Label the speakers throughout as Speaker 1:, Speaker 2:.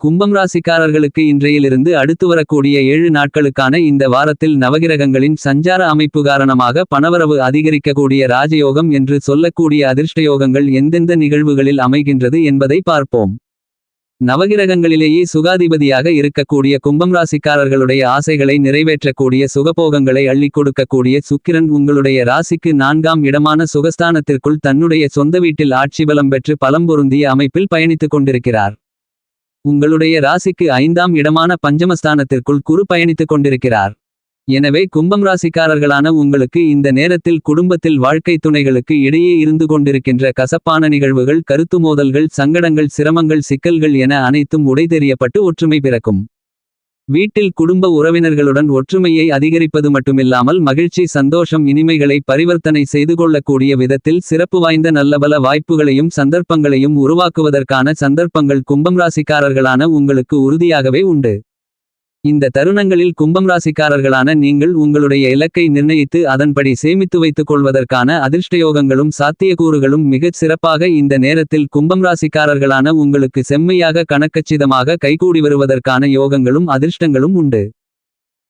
Speaker 1: கும்பம் ராசிக்காரர்களுக்கு இன்றையிலிருந்து அடுத்து வரக்கூடிய ஏழு நாட்களுக்கான இந்த வாரத்தில் நவகிரகங்களின் சஞ்சார அமைப்பு காரணமாக பணவரவு அதிகரிக்கக்கூடிய ராஜயோகம் என்று சொல்லக்கூடிய அதிர்ஷ்டயோகங்கள் எந்தெந்த நிகழ்வுகளில் அமைகின்றது என்பதை பார்ப்போம். நவகிரகங்களிலேயே சுகாதிபதியாக இருக்கக்கூடிய கும்பம் ராசிக்காரர்களுடைய ஆசைகளை நிறைவேற்றக்கூடிய சுகபோகங்களை அள்ளி கொடுக்கக்கூடிய சுக்கிரன் உங்களுடைய ராசிக்கு நான்காம் இடமான சுகஸ்தானத்திற்குள் தன்னுடைய சொந்த வீட்டில் ஆட்சி பலம் பெற்று பலம் பொருந்திய அமைப்பில் பயணித்துக் கொண்டிருக்கிறார். உங்களுடைய ராசிக்கு ஐந்தாம் இடமான பஞ்சமஸ்தானத்திற்குள் குரு பயணித்துக் கொண்டிருக்கிறார். எனவே கும்பம் ராசிக்காரர்களான உங்களுக்கு இந்த நேரத்தில் குடும்பத்தில் வாழ்க்கை துணைகளுக்கு இடையே இருந்து கொண்டிருக்கின்ற கசப்பான நிகழ்வுகள் கருத்து மோதல்கள் சங்கடங்கள் சிரமங்கள் சிக்கல்கள் என அனைத்தும் உடைதெறியப்பட்டு ஒற்றுமை பிறக்கும். வீட்டில் குடும்ப உறவினர்களுடன் ஒற்றுமையை அதிகரிப்பது மட்டுமில்லாமல் மகிழ்ச்சி சந்தோஷம் இனிமைகளை பரிவர்த்தனை செய்து கொள்ளக்கூடிய விதத்தில் சிறப்பு வாய்ந்த நல்லபல வாய்ப்புகளையும் சந்தர்ப்பங்களையும் உருவாக்குவதற்கான சந்தர்ப்பங்கள் கும்பம் ராசிக்காரர்களான உங்களுக்கு உறுதியாகவே உண்டு. இந்த தருணங்களில் கும்பம் ராசிக்காரர்களான நீங்கள் உங்களுடைய இலக்கை நிர்ணயித்து அதன்படி சேமித்து வைத்துக் கொள்வதற்கான அதிர்ஷ்டயோகங்களும் சாத்தியக்கூறுகளும் மிகச் சிறப்பாக இந்த நேரத்தில் கும்பம் ராசிக்காரர்களான உங்களுக்கு செம்மையாக கணக்கச்சிதமாக கைகூடி வருவதற்கான யோகங்களும் அதிர்ஷ்டங்களும் உண்டு.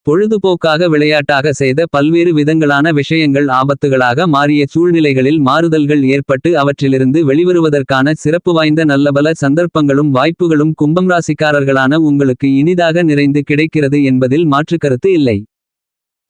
Speaker 1: பொழுதுபோக்காக விளையாட்டாக செய்த பல்வேறு விதங்களான விஷயங்கள் ஆபத்துகளாக மாறிய சூழ்நிலைகளில் மாறுதல்கள் ஏற்பட்டு அவற்றிலிருந்து வெளிவருவதற்கான சிறப்பு வாய்ந்த நல்லபல சந்தர்ப்பங்களும் வாய்ப்புகளும் கும்பம் ராசிக்காரர்களான உங்களுக்கு இனிதாக நிறைந்து கிடைக்கிறது என்பதில் மாற்றுக்கருத்து இல்லை.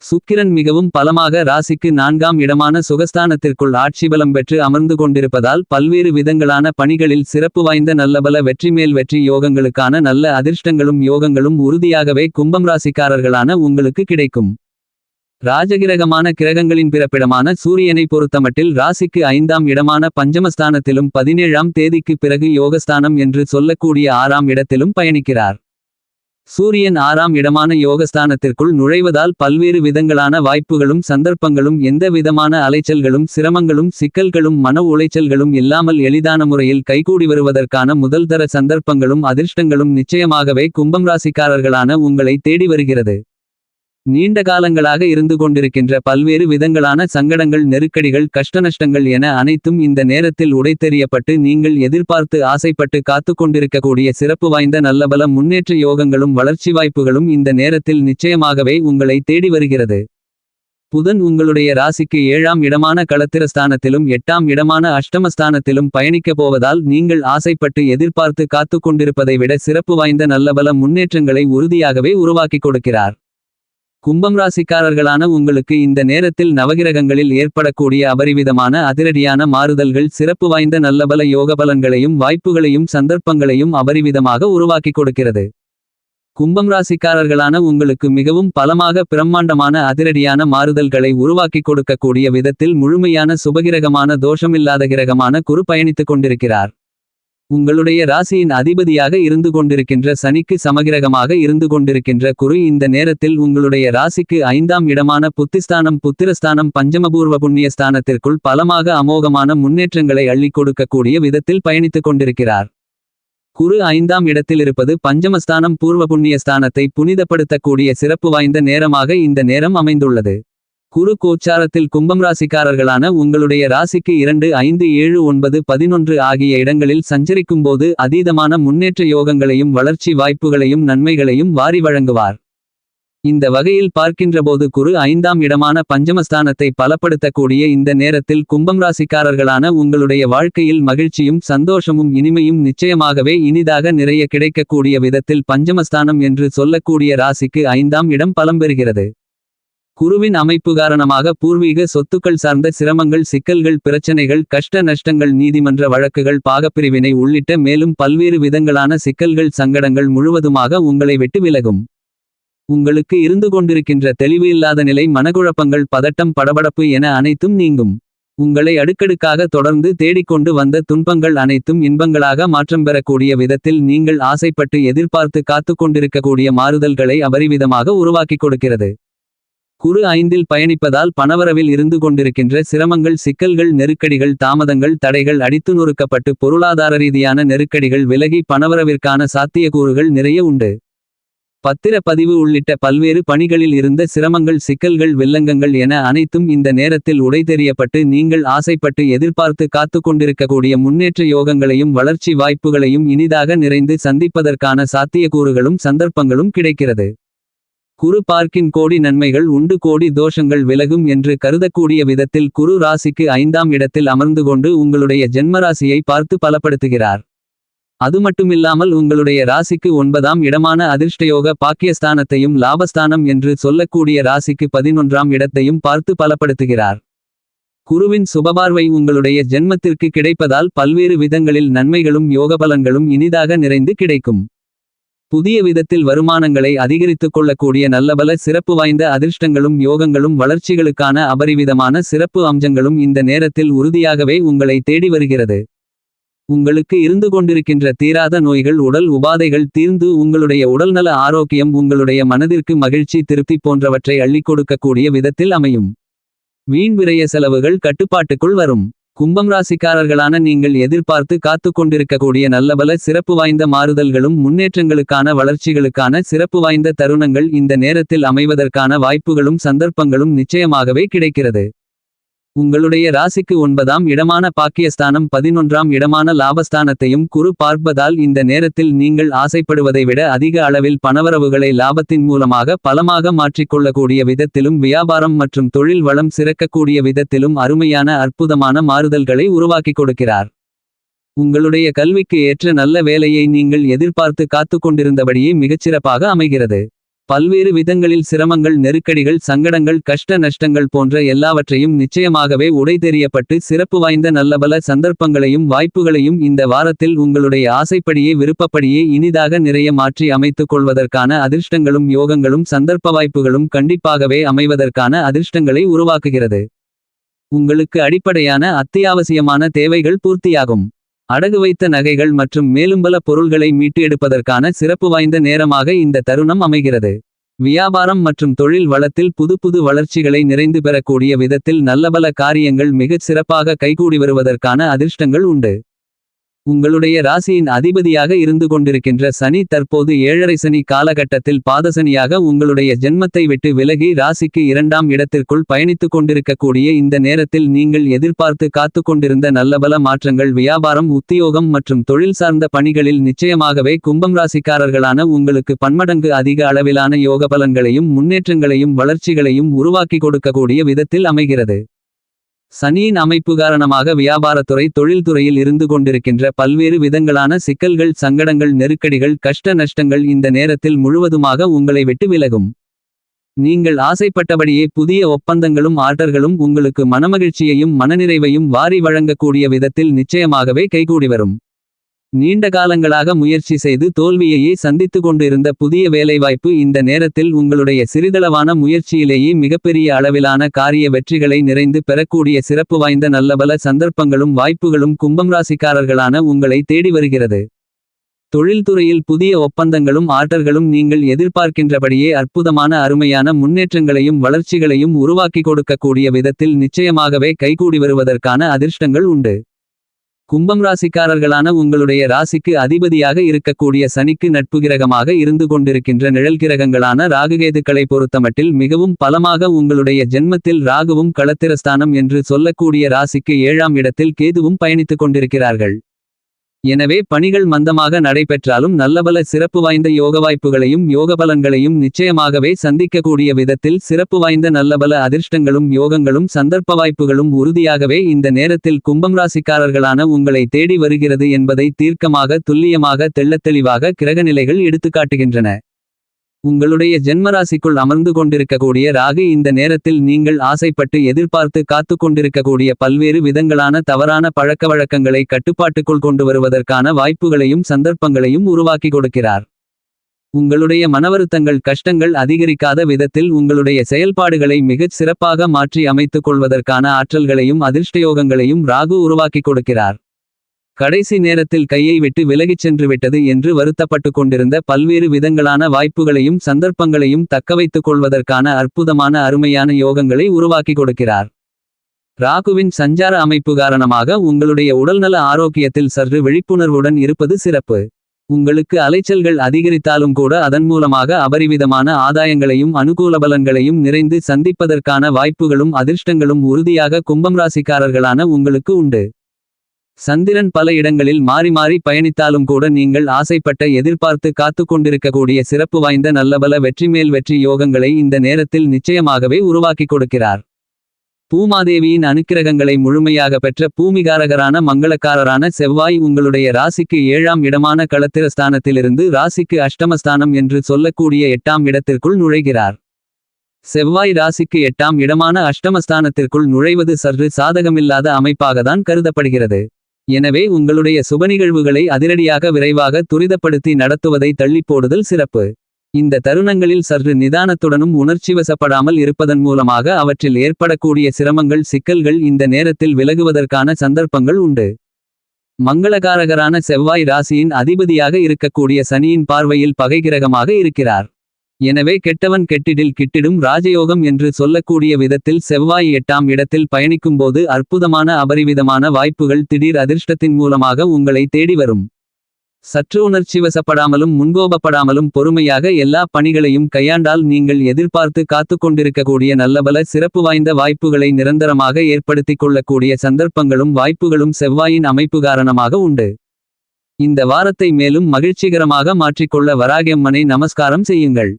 Speaker 1: சுக்கிரன் மிகவும் பலமாக ராசிக்கு நான்காம் இடமான சுகஸ்தானத்திற்குள் ஆட்சிபலம் பெற்று அமர்ந்து கொண்டிருப்பதால் பல்வேறு விதங்களான பணிகளில் சிறப்பு வாய்ந்த நல்லபல வெற்றிமேல் வெற்றி யோகங்களுக்கான நல்ல அதிர்ஷ்டங்களும் யோகங்களும் உறுதியாகவே கும்பம் ராசிக்காரர்களான உங்களுக்கு கிடைக்கும். ராஜகிரகமான கிரகங்களின் பிறப்பிடமான சூரியனை பொறுத்தமட்டில் ராசிக்கு ஐந்தாம் இடமான பஞ்சமஸ்தானத்திலும் பதினேழாம் தேதிக்கு பிறகு யோகஸ்தானம் என்று சொல்லக்கூடிய ஆறாம் இடத்திலும் பயணிக்கிறார். சூரியன் ஆறாம் இடமான யோகஸ்தானத்திற்குள் நுழைவதால் பல்வேறு விதங்களான வாய்ப்புகளும் சந்தர்ப்பங்களும் எந்த விதமான அலைச்சல்களும் சிரமங்களும் சிக்கல்களும் மன உளைச்சல்களும் இல்லாமல் எளிதான முறையில் கைகூடி வருவதற்கான முதல்தர சந்தர்ப்பங்களும் அதிர்ஷ்டங்களும் நிச்சயமாகவே கும்பம் ராசிக்காரர்களான உங்களை தேடி வருகிறது. நீண்ட காலங்களாக இருந்து கொண்டிருக்கின்ற பல்வேறு விதங்களான சங்கடங்கள் நெருக்கடிகள் கஷ்டநஷ்டங்கள் என அனைத்தும் இந்த நேரத்தில் உடைத்தெறியப்பட்டு நீங்கள் எதிர்பார்த்து ஆசைப்பட்டு காத்து கொண்டிருக்கக்கூடிய சிறப்பு வாய்ந்த நல்லபல முன்னேற்ற யோகங்களும் வளர்ச்சி வாய்ப்புகளும் இந்த நேரத்தில் நிச்சயமாகவே உங்களை தேடி வருகிறது. புதன் உங்களுடைய ராசிக்கு ஏழாம் இடமான களத்திரஸ்தானத்திலும் எட்டாம் இடமான அஷ்டமஸ்தானத்திலும் பயணிக்கப் போவதால் நீங்கள் ஆசைப்பட்டு எதிர்பார்த்து காத்துக் கொண்டிருப்பதை விட சிறப்பு வாய்ந்த நல்லபல முன்னேற்றங்களை உறுதியாகவே உருவாக்கிக் கொடுக்கிறார். கும்பம் ராசிக்காரர்களான உங்களுக்கு இந்த நேரத்தில் நவகிரகங்களில் ஏற்படக்கூடிய அபரிவிதமான அதிரடியான மாறுதல்கள் சிறப்பு வாய்ந்த நல்லபல யோக பலன்களையும் வாய்ப்புகளையும் சந்தர்ப்பங்களையும் அபரிவிதமாக உருவாக்கிக் கொடுக்கிறது. கும்பம் ராசிக்காரர்களான உங்களுக்கு மிகவும் பலமாக பிரம்மாண்டமான அதிரடியான மாறுதல்களை உருவாக்கிக் கொடுக்கக்கூடிய விதத்தில் முழுமையான சுபகிரகமான தோஷமில்லாத கிரகமான குரு பயணித்துக் கொண்டிருக்கிறார். உங்களுடைய ராசியின் அதிபதியாக இருந்து கொண்டிருக்கின்ற சனிக்கு சமகிரகமாக இருந்து கொண்டிருக்கின்ற குரு இந்த நேரத்தில் உங்களுடைய ராசிக்கு ஐந்தாம் இடமான புத்திஸ்தானம் புத்திரஸ்தானம் பஞ்சமபூர்வ புண்ணியஸ்தானத்திற்குள் பலமாக அமோகமான முன்னேற்றங்களை அள்ளிக் கொடுக்கக்கூடிய விதத்தில் பயணித்துக் கொண்டிருக்கிறார். குரு ஐந்தாம் இடத்தில் இருப்பது பஞ்சமஸ்தானம் பூர்வ புண்ணியஸ்தானத்தை புனிதப்படுத்தக்கூடிய சிறப்பு வாய்ந்த நேரமாக இந்த நேரம் அமைந்துள்ளது. குரு கோச்சாரத்தில் கும்பம் ராசிக்காரர்களான உங்களுடைய ராசிக்கு இரண்டு ஐந்து ஏழு ஒன்பது பதினொன்று ஆகிய இடங்களில் சஞ்சரிக்கும்போது அதீதமான முன்னேற்ற யோகங்களையும் வளர்ச்சி வாய்ப்புகளையும் நன்மைகளையும் வாரி வழங்குவார். இந்த வகையில் பார்க்கின்றபோது குரு ஐந்தாம் இடமான பஞ்சமஸ்தானத்தை பலப்படுத்தக்கூடிய இந்த நேரத்தில் கும்பம் ராசிக்காரர்களான உங்களுடைய வாழ்க்கையில் மகிழ்ச்சியும் சந்தோஷமும் இனிமையும் நிச்சயமாகவே இனிதாக நிறைய கிடைக்கக்கூடிய விதத்தில் பஞ்சமஸ்தானம் என்று சொல்லக்கூடிய ராசிக்கு ஐந்தாம் இடம் பலம் பெறுகிறது. குருவின் அமைப்பு காரணமாக பூர்வீக சொத்துக்கள் சார்ந்த சிரமங்கள் சிக்கல்கள் பிரச்சனைகள் கஷ்ட நஷ்டங்கள் நீதிமன்ற வழக்குகள் பாகப்பிரிவினை உள்ளிட்ட மேலும் பல்வேறு விதங்களான சிக்கல்கள் சங்கடங்கள் முழுவதுமாக உங்களை விட்டு விலகும். உங்களுக்கு இருந்து கொண்டிருக்கின்ற தெளிவு இல்லாத நிலை மனக்குழப்பங்கள் பதட்டம் படபடப்பு என அனைத்தும் நீங்கும். உங்களை அடுக்கடுக்காக தொடர்ந்து தேடிக்கொண்டு வந்த துன்பங்கள் அனைத்தும் இன்பங்களாக மாற்றம் பெறக்கூடிய விதத்தில் நீங்கள் ஆசைப்பட்டு எதிர்பார்த்து காத்து கொண்டிருக்கக்கூடிய மாறுதல்களை அபரிவிதமாக உருவாக்கிக் கொடுக்கிறது. குறு ஐந்தில் பயணிப்பதால் பணவரவில் இருந்து கொண்டிருக்கின்ற சிரமங்கள் சிக்கல்கள் நெருக்கடிகள் தாமதங்கள் தடைகள் அடித்து நொறுக்கப்பட்டு பொருளாதார ரீதியான நெருக்கடிகள் விலகி பணவரவிற்கான சாத்தியக்கூறுகள் நிறைய உண்டு. பத்திர பதிவு உள்ளிட்ட பல்வேறு பணிகளில் இருந்த சிரமங்கள் சிக்கல்கள் வில்லங்கங்கள் என அனைத்தும் இந்த நேரத்தில் உடைதெறியப்பட்டு நீங்கள் ஆசைப்பட்டு எதிர்பார்த்து காத்து கொண்டிருக்கக்கூடிய முன்னேற்ற யோகங்களையும் வளர்ச்சி வாய்ப்புகளையும் இனிதாக நிறைந்து சந்திப்பதற்கான சாத்தியக்கூறுகளும் சந்தர்ப்பங்களும் கிடைக்கிறது. குரு பார்க்கின் கோடி நன்மைகள் உண்டு. கோடி தோஷங்கள் விலகும் என்று கருதக்கூடிய விதத்தில் குரு ராசிக்கு ஐந்தாம் இடத்தில் அமர்ந்து கொண்டு உங்களுடைய ஜென்மராசியை பார்த்து பலப்படுத்துகிறார். அது மட்டுமில்லாமல் உங்களுடைய ராசிக்கு ஒன்பதாம் இடமான அதிர்ஷ்டயோக பாக்கியஸ்தானத்தையும் லாபஸ்தானம் என்று சொல்லக்கூடிய ராசிக்கு பதினொன்றாம் இடத்தையும் பார்த்து பலப்படுத்துகிறார். குருவின் சுபபார்வை உங்களுடைய ஜென்மத்திற்கு கிடைப்பதால் பல்வேறு விதங்களில் நன்மைகளும் யோகபலன்களும் இனிதாக நிறைந்து கிடைக்கும். புதிய விதத்தில் வருமானங்களை அதிகரித்துக் கொள்ளக்கூடிய நல்லபல சிறப்பு வாய்ந்த அதிர்ஷ்டங்களும் யோகங்களும் வளர்ச்சிகளுக்கான அபரிவிதமான சிறப்பு அம்சங்களும் இந்த நேரத்தில் உறுதியாகவே உங்களை தேடி வருகிறது. உங்களுக்கு இருந்து கொண்டிருக்கின்ற தீராத நோய்கள் உடல் உபாதைகள் தீர்ந்து உங்களுடைய உடல்நல ஆரோக்கியம் உங்களுடைய மனதிற்கு மகிழ்ச்சி திருப்தி போன்றவற்றை அள்ளிக் கொடுக்கக்கூடிய விதத்தில் அமையும். வீண் விரய செலவுகள் கட்டுப்பாட்டுக்குள் வரும். கும்பம் ராசிக்காரர்களான நீங்கள் எதிர்பார்த்து காத்துக் கொண்டிருக்கக்கூடிய நல்லபல சிறப்பு வாய்ந்த மாறுதல்களும் முன்னேற்றங்களுக்கான வளர்ச்சிகளுக்கான சிறப்பு வாய்ந்த தருணங்கள் இந்த நேரத்தில் அமைவதற்கான வாய்ப்புகளும் சந்தர்ப்பங்களும் நிச்சயமாகவே கிடைக்கிறது. உங்களுடைய ராசிக்கு ஒன்பதாம் இடமான பாக்கியஸ்தானம் பதினொன்றாம் இடமான லாபஸ்தானத்தையும் குறு பார்ப்பதால் இந்த நேரத்தில் நீங்கள் ஆசைப்படுவதை விட அதிக அளவில் பணவரவுகளை லாபத்தின் மூலமாக பலமாக மாற்றிக்கொள்ளக்கூடிய விதத்திலும் வியாபாரம் மற்றும் தொழில் வளம் சிறக்கக்கூடிய விதத்திலும் அருமையான அற்புதமான மாறுதல்களை உருவாக்கிக் கொடுக்கிறார். உங்களுடைய கல்விக்கு ஏற்ற நல்ல வேலையை நீங்கள் எதிர்பார்த்து காத்துக் கொண்டிருந்தபடியே மிகச்சிறப்பாக அமைகிறது. பல்வேறு விதங்களில் சிரமங்கள் நெருக்கடிகள் சங்கடங்கள் கஷ்ட நஷ்டங்கள் போன்ற எல்லாவற்றையும் நிச்சயமாகவே உடைதெறியப்பட்டு சிறப்பு வாய்ந்த நல்லபல சந்தர்ப்பங்களையும் வாய்ப்புகளையும் இந்த வாரத்தில் உங்களுடைய ஆசைப்படியே விருப்பப்படியே இனிதாக நிறைய மாற்றி அமைத்துக் கொள்வதற்கான அதிர்ஷ்டங்களும் யோகங்களும் சந்தர்ப்ப வாய்ப்புகளும் கண்டிப்பாகவே அமைவதற்கான அதிர்ஷ்டங்களை உருவாக்குகிறது. உங்களுக்கு அடிப்படையான அத்தியாவசியமான தேவைகள் பூர்த்தியாகும். அடகு வைத்த நகைகள் மற்றும் மேலும்பல பொருள்களை மீட்டு எடுப்பதற்கான சிறப்பு வாய்ந்த நேரமாக இந்த தருணம் அமைகிறது. வியாபாரம் மற்றும் தொழில் வளத்தில் புது புது வளர்ச்சிகளை நிறைந்து பெறக்கூடிய விதத்தில் நல்லபல காரியங்கள் மிகச் சிறப்பாக கைகூடி வருவதற்கான அதிர்ஷ்டங்கள் உண்டு. உங்களுடைய ராசியின் அதிபதியாக இருந்து கொண்டிருக்கின்ற சனி தற்போது ஏழரை சனி காலகட்டத்தில் பாதசனியாக உங்களுடைய ஜென்மத்தை விட்டு விலகி ராசிக்கு இரண்டாம் இடத்திற்குள் பயணித்துக் கொண்டிருக்கக்கூடிய இந்த நேரத்தில் நீங்கள் எதிர்பார்த்து காத்து கொண்டிருந்த நல்லபல மாற்றங்கள் வியாபாரம் உத்தியோகம் மற்றும் தொழில் சார்ந்த பணிகளில் நிச்சயமாகவே கும்பம் ராசிக்காரர்களான உங்களுக்கு பன்மடங்கு அதிக அளவிலான யோக பலன்களையும் முன்னேற்றங்களையும் வளர்ச்சிகளையும் உருவாக்கி கொடுக்கக்கூடிய விதத்தில் அமைகிறது. சனியின் அமைப்பு காரணமாக வியாபாரத்துறை தொழில்துறையில் இருந்து கொண்டிருக்கின்ற பல்வேறு விதங்களான சிக்கல்கள் சங்கடங்கள் நெருக்கடிகள் கஷ்ட நஷ்டங்கள் இந்த நேரத்தில் முழுவதுமாக உங்களை விட்டு விலகும். நீங்கள் ஆசைப்பட்டபடியே புதிய ஒப்பந்தங்களும் ஆர்டர்களும் உங்களுக்கு மனமகிழ்ச்சியையும் மனநிறைவையும் வாரி வழங்கக்கூடிய விதத்தில் நிச்சயமாகவே கைகூடி வரும். நீண்ட காலங்களாக முயற்சி செய்து தோல்வியையே சந்தித்து கொண்டிருந்த புதிய வேலைவாய்ப்பு இந்த நேரத்தில் உங்களுடைய சிறிதளவான முயற்சியிலேயே மிகப்பெரிய அளவிலான காரிய வெற்றிகளை நிறைந்து பெறக்கூடிய சிறப்பு வாய்ந்த நல்லபல சந்தர்ப்பங்களும் வாய்ப்புகளும் கும்பம் ராசிக்காரர்களான உங்களை தேடி வருகிறது. தொழில்துறையில் புதிய ஒப்பந்தங்களும் ஆர்டர்களும் நீங்கள் எதிர்பார்க்கின்றபடியே அற்புதமான அருமையான முன்னேற்றங்களையும் வளர்ச்சிகளையும் உருவாக்கி கொடுக்கக்கூடிய விதத்தில் நிச்சயமாகவே கைகூடி வருவதற்கான அதிர்ஷ்டங்கள் உண்டு. கும்பம் ராசிக்காரர்களான உங்களுடைய ராசிக்கு அதிபதியாக இருக்கக்கூடிய சனிக்கு நட்பு கிரகமாக இருந்து கொண்டிருக்கின்ற நிழல் கிரகங்களான ராகுகேதுக்களை பொறுத்தமட்டில் மிகவும் பலமாக உங்களுடைய ஜென்மத்தில் ராகுவும் களத்திரஸ்தானம் என்று சொல்லக்கூடிய ராசிக்கு ஏழாம் இடத்தில் கேதுவும் பயணித்துக் கொண்டிருக்கிறார்கள். எனவே பணிகள் மந்தமாக நடைபெற்றாலும் நல்லபல சிறப்பு வாய்ந்த யோக வாய்ப்புகளையும் யோக பலன்களையும் நிச்சயமாகவே சந்திக்கக்கூடிய விதத்தில் சிறப்பு வாய்ந்த நல்லபல அதிர்ஷ்டங்களும் யோகங்களும் சந்தர்ப்ப வாய்ப்புகளும் உறுதியாகவே இந்த நேரத்தில் கும்பம் ராசிக்காரர்களான உங்களை தேடி வருகிறது என்பதை தீர்க்கமாக துல்லியமாக தெள்ளத்தெளிவாக கிரகநிலைகள் எடுத்துக்காட்டுகின்றன. உங்களுடைய ஜென்மராசிக்குள் அமர்ந்து கொண்டிருக்கக்கூடிய ராகு இந்த நேரத்தில் நீங்கள் ஆசைப்பட்டு எதிர்பார்த்து காத்துக் கொண்டிருக்கக்கூடிய பல்வேறு விதங்களான தவறான பழக்கவழக்கங்களை கட்டுப்பாட்டுக்குள் கொண்டு வருவதற்கான வாய்ப்புகளையும் சந்தர்ப்பங்களையும் உருவாக்கி கொடுக்கிறார். உங்களுடைய மனவருத்தங்கள் கஷ்டங்கள் அதிகரிக்காத விதத்தில் உங்களுடைய செயல்பாடுகளை மிகச் சிறப்பாக மாற்றி அமைத்துக் கொள்வதற்கான ஆற்றல்களையும் அதிர்ஷ்டயோகங்களையும் ராகு உருவாக்கி கொடுக்கிறார். கடைசி நேரத்தில் கையை விட்டு விலகிச் சென்று விட்டது என்று வருத்தப்பட்டுக் கொண்டிருந்த பல்வேறு விதங்களான வாய்ப்புகளையும் சந்தர்ப்பங்களையும் தக்கவைத்துக் கொள்வதற்கான அற்புதமான அருமையான யோகங்களை உருவாக்கி கொடுக்கிறார். ராகுவின் சஞ்சார அமைப்பு காரணமாக உங்களுடைய உடல்நல ஆரோக்கியத்தில் சற்று விழிப்புணர்வுடன் இருப்பது சிறப்பு. உங்களுக்கு அலைச்சல்கள் அதிகரித்தாலும் கூட அதன் மூலமாக அபரிவிதமான ஆதாயங்களையும் அனுகூல பலன்களையும் நிறைந்து சந்திப்பதற்கான வாய்ப்புகளும் அதிர்ஷ்டங்களும் உறுதியாக கும்பம் ராசிக்காரர்களான உங்களுக்கு உண்டு. சந்திரன் பல இடங்களில் மாறி மாறி பயணித்தாலும் கூட நீங்கள் ஆசைப்பட்ட எதிர்பார்த்து காத்துக் கொண்டிருக்கக்கூடிய சிறப்பு வாய்ந்த நல்லபல வெற்றிமேல் வெற்றி யோகங்களை இந்த நேரத்தில் நிச்சயமாகவே உருவாக்கிக் கொடுக்கிறார். பூமாதேவியின் அனுக்கிரகங்களை முழுமையாக பெற்ற பூமிகாரகரான மங்களக்காரரான செவ்வாய் உங்களுடைய ராசிக்கு ஏழாம் இடமான களத்திரஸ்தானத்திலிருந்து ராசிக்கு அஷ்டமஸ்தானம் என்று சொல்லக்கூடிய எட்டாம் இடத்திற்குள் நுழைகிறார். செவ்வாய் ராசிக்கு எட்டாம் இடமான அஷ்டமஸ்தானத்திற்குள் நுழைவது சற்று சாதகமில்லாத அமைப்பாகத்தான் கருதப்படுகிறது. எனவே உங்களுடைய சுபநிகழ்வுகளை அதிரடியாக விரைவாக துரிதப்படுத்தி நடத்துவதை தள்ளிப்போடுதல் சிறப்பு. இந்த தருணங்களில் சற்று நிதானத்துடனும் உணர்ச்சிவசப்படாமல் இருப்பதன் மூலமாக அவற்றில் ஏற்படக்கூடிய சிரமங்கள் சிக்கல்கள் இந்த நேரத்தில் விலகுவதற்கான சந்தர்ப்பங்கள் உண்டு. மங்களகாரகரான செவ்வாய் ராசியின் அதிபதியாக இருக்கக்கூடிய சனியின் பார்வையில் பகைகிரகமாக இருக்கிறார். எனவே கெட்டவன் கெட்டிடில் கிட்டிடும் ராஜயோகம் என்று சொல்லக்கூடிய விதத்தில் செவ்வாய் எட்டாம் இடத்தில் பயணிக்கும்போது அற்புதமான அபரிவிதமான வாய்ப்புகள் திடீர் அதிர்ஷ்டத்தின் மூலமாக உங்களை தேடி வரும். சற்று உணர்ச்சிவசப்படாமலும் முன்கோபப்படாமலும் பொறுமையாக எல்லா பணிகளையும் கையாண்டால் நீங்கள் எதிர்பார்த்து காத்து கொண்டிருக்கக்கூடிய நல்லபல சிறப்பு வாய்ந்த வாய்ப்புகளை நிரந்தரமாக ஏற்படுத்திக் கொள்ளக்கூடிய சந்தர்ப்பங்களும் வாய்ப்புகளும் செவ்வாயின் அமைப்பு காரணமாக உண்டு. இந்த வாரத்தை மேலும் மகிழ்ச்சிகரமாக மாற்றிக்கொள்ள வராகியம்மனை நமஸ்காரம் செய்யுங்கள்.